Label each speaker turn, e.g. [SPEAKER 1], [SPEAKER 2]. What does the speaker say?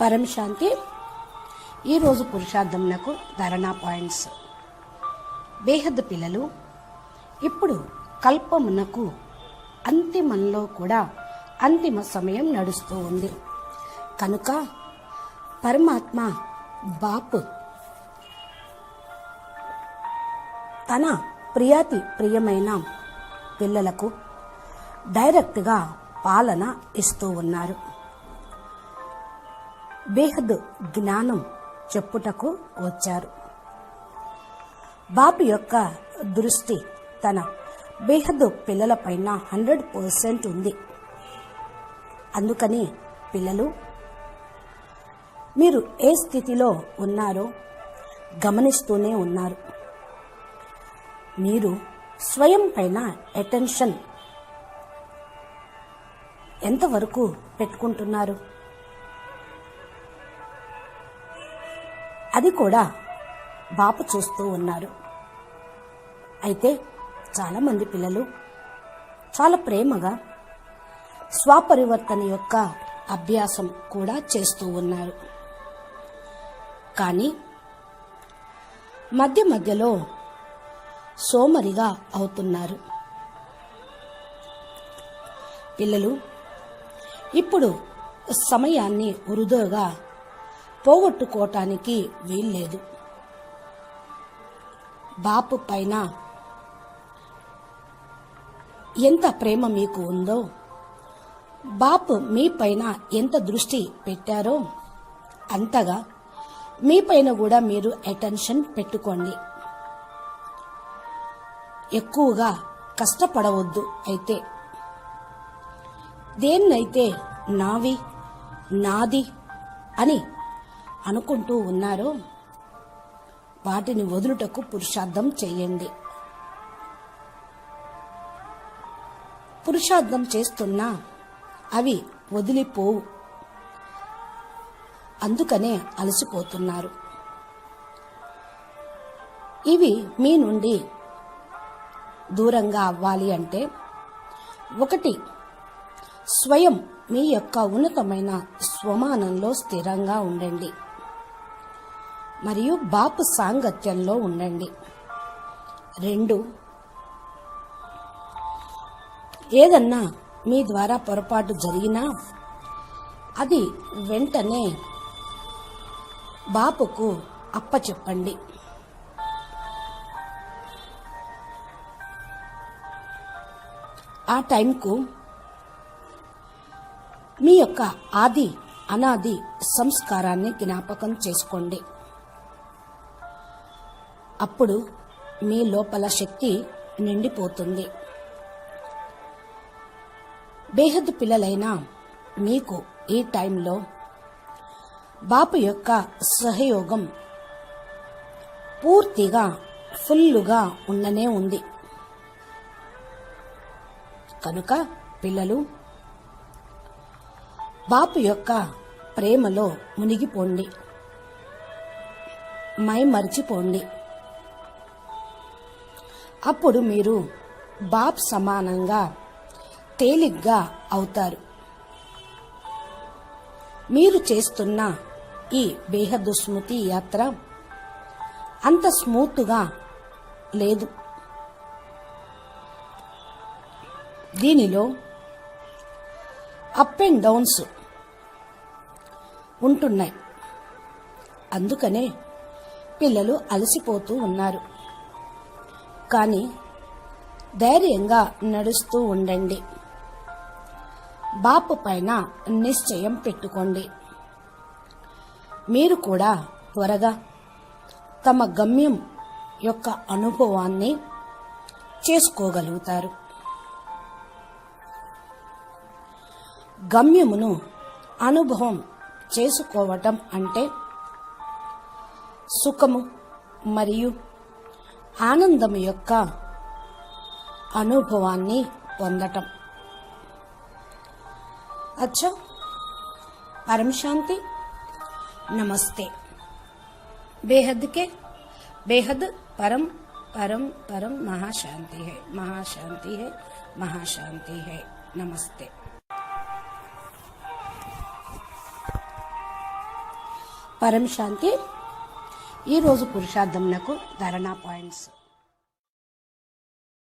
[SPEAKER 1] పరమశాంతి ఈరోజు పురుషార్థమునకు ధరణా పాయింట్స్. బేహద్ పిల్లలు ఇప్పుడు కల్పమునకు అంతిమంలో కూడా అంతిమ సమయం నడుస్తూ ఉంది. కనుక పరమాత్మ బాపు తన ప్రియాతి ప్రియమైన పిల్లలకు డైరెక్ట్గా పాలన ఇస్తూ ఉన్నారు. బేహద్ జ్ఞానం చెప్పుటకు వచ్చారు. బాబు యొక్క దృష్టి తన బేహద్ పిల్లలపైన హండ్రెడ్ పర్సెంట్ ఉంది. అందుకని పిల్లలు మీరు ఏ స్థితిలో ఉన్నారో గమనిస్తూనే ఉన్నారు. మీరు స్వయం పైన అటెన్షన్ ఎంతవరకు పెట్టుకుంటున్నారు? అది కూడా బాపు చూస్తూ ఉన్నారు. అయితే చాలామంది పిల్లలు చాలా ప్రేమగా స్వపరివర్తన యొక్క అభ్యాసం కూడా చేస్తూ ఉన్నారు. కానీ మధ్య మధ్యలో సోమరిగా అవుతున్నారు. పిల్లలు ఇప్పుడు సమయాన్ని వృధోగా పోగొట్టుకోవటానికి వీల్లేదు. బాపు పైన ఎంత ప్రేమ మీకు ఉందో బాపు మీ పైన ఎంత దృష్టి పెట్టారో అంతగా మీ పైన కూడా మీరు అటెన్షన్ పెట్టుకోండి. ఎక్కువగా కష్టపడవద్దు అయితే. దేన్నైతే నావి నాది అని అనుకుంటూ ఉన్నారో వాటిని వదులుటకు పురుషార్థం చేయండి. పురుషార్థం చేస్తున్నా అవి వదిలిపోవు. అందుకనే అలసిపోతున్నారు. ఇవి మీ నుండి దూరంగా అవ్వాలి అంటే ఒకటి స్వయం మీ యొక్క ఉన్నతమైన స్వమానంలో స్థిరంగా ఉండండి. మరియు బాపు సాంగత్యంలో ఉండండి. రెండు ఏదన్నా మీ ద్వారా పొరపాటు జరిగినా అది వెంటనే బాపుకు అప్పచెప్పండి. ఆ టైంకు మీ యొక్క ఆది అనాది సంస్కారాన్ని జ్ఞాపకం చేసుకోండి. అప్పుడు మీ లోపల శక్తి నిండిపోతుంది. బేహద్ పిల్లలైన మీకు ఈ టైంలో బాపు యొక్క సహయోగం పూర్తిగా ఫుల్లుగా ఉండనే ఉంది. కనుక పిల్లలు బాపు యొక్క ప్రేమలో మునిగిపోండి. మై మరిచిపోండి అప్పుడు మీరు బాబ్ సమానంగా తేలిగ్గా అవుతారు. మీరు చేస్తున్న ఈ బేహద్దు స్మృతి యాత్ర అంత స్మూత్గా లేదు. దీనిలో అప్ అండ్ డౌన్స్ ఉంటున్నాయి. అందుకనే పిల్లలు అలసిపోతూ ఉన్నారు. కానీ ధైర్యంగా నడుస్తూ ఉండండి. బాపు పైన నిశ్చయం పెట్టుకోండి. మీరు కూడా త్వరగా తమ గమ్యం యొక్క అనుభవాన్ని చేసుకోగలుగుతారు. గమ్యమును అనుభవం చేసుకోవటం అంటే సుఖము మరియు ఆనందం యొక్క అనుభవాన్ని పొందటం अच्छा परम शांति नमस्ते बेहद के बेहद परम परम परम महाशांति है महाशांति है महाशांति है नमस्ते పరం శాంతి ఈరోజు పురుషార్థంలకు ధరణా పాయింట్స్